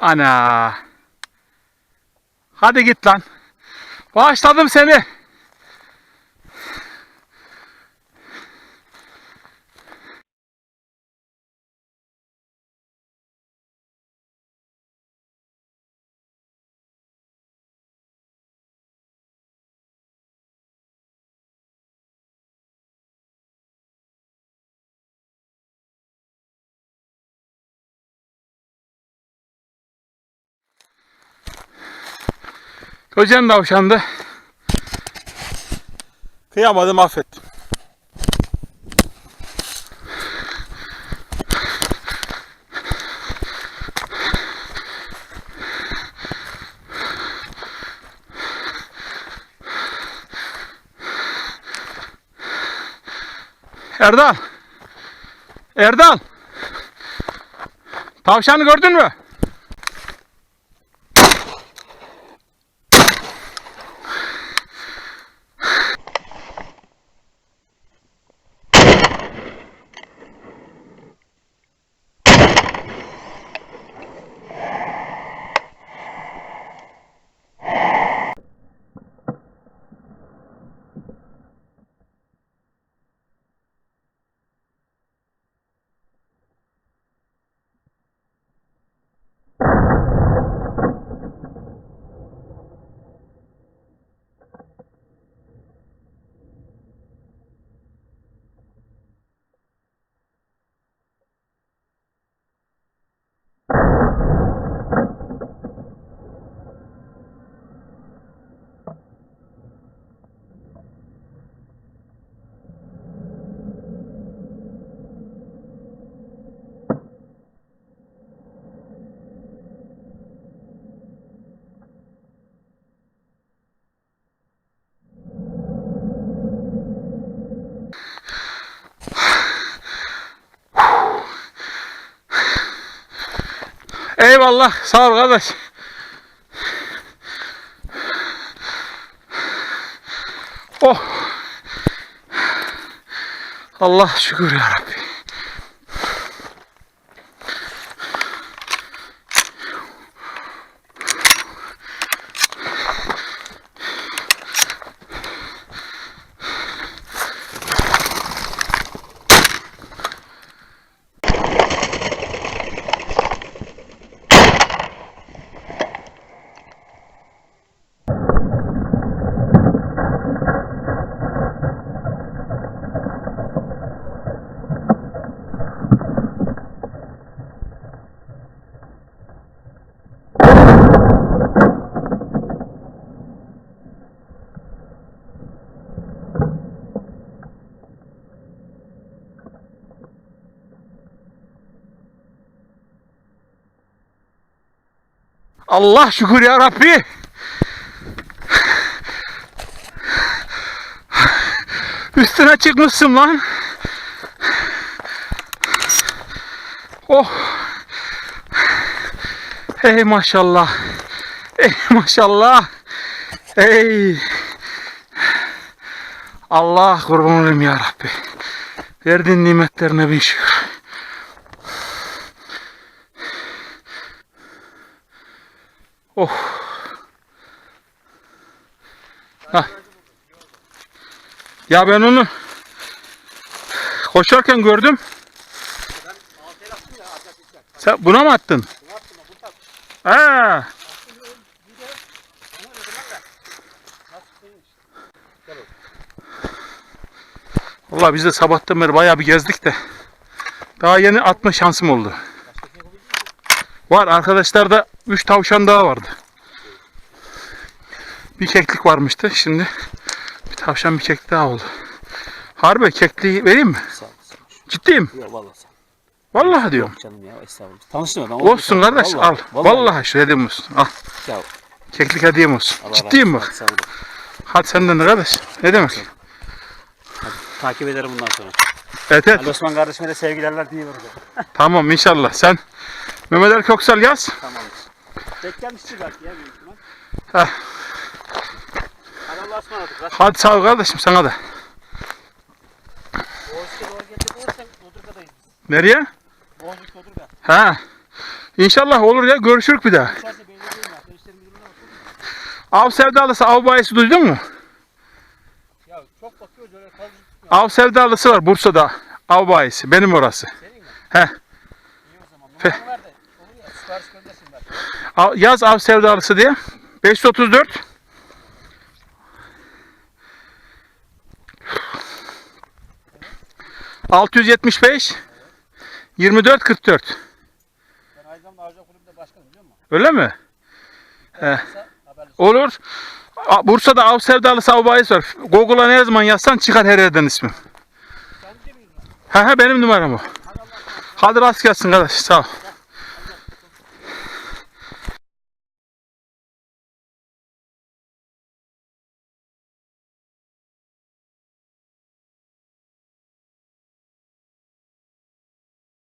Ana. Hadi git lan. Bağışladım seni. Kocan tavşandı. Kıyamadım affettim. Erdal. Erdal. Tavşanı gördün mü? Eyvallah. Sağ ol kardeş. Oh. Allah şükür ya Rabbi. Allah şükür ya Rabbi. Üstüne çıkmışsın lan. Oh. Ey maşallah. Ey maşallah. Ey. Allah kurban olayım ya Rabbi. Verdiğin nimetlerine bin şükür. Oh. Hah. Ya ben onu koşarken gördüm. Sen buna mı attın? Ha. Vallahi biz de sabahtan beri bayağı bir gezdik de daha yeni atma şansım oldu. Var arkadaşlarda 3 tavşan daha vardı. Bir keklik varmıştı. Şimdi bir tavşan bir keklik daha oldu. Harbi kekliği vereyim mi? Sağ ol. sağ ol. Ciddiyim. Yok vallahi sağ ol. Vallahi diyorum. Yok canım ya estağfurullah. Tanıştın adam. Olsun kardeş al. Vallahi şu hediyem olsun. Al. Ol. Keklik hediyem olsun. Allah Ciddiyim bak. Hadi senden de kardeş. Ne demek? Takip ederim bundan sonra. Evet evet. Ali Osman kardeşime de sevgilerler diye. Tamam inşallah. Sen Mehmet Ali Köksal yaz. Tamam. Tek gelmiştir belki ya büyük ihtimal. Heh. Hadi Allah'a ısmarladık. Rast- Hadi sağ ol kardeşim sana da. Boğaz'da doğru gelecek olursak Bodruka'dayız. Nereye? Boğazlık Bodruka. Ha. İnşallah olur ya görüşürük bir daha. İşlerin müdürlüğüne bakıyorum. Av sevdalısı av bayisi duydun mu? Ya çok bakıyoruz öyle tutmuyor. Av sevdalısı var Bursa'da. Av bayisi. Benim orası. Senin mi? He. İyi o zaman. Numaranı ver de. Yaz av sevdalısı diye. 534 675 24 44 Ben aynı zamanda Avcı Kulübü'nde başkanım biliyor musun? Öyle mi? Haberleşelim. Olur. Bursa'da av sevdalısı av var. Google'a ne zaman yazsan çıkar her yerden ismim. Ha ha benim numaram o. Hadi rast gelsin kardeş sağ ol.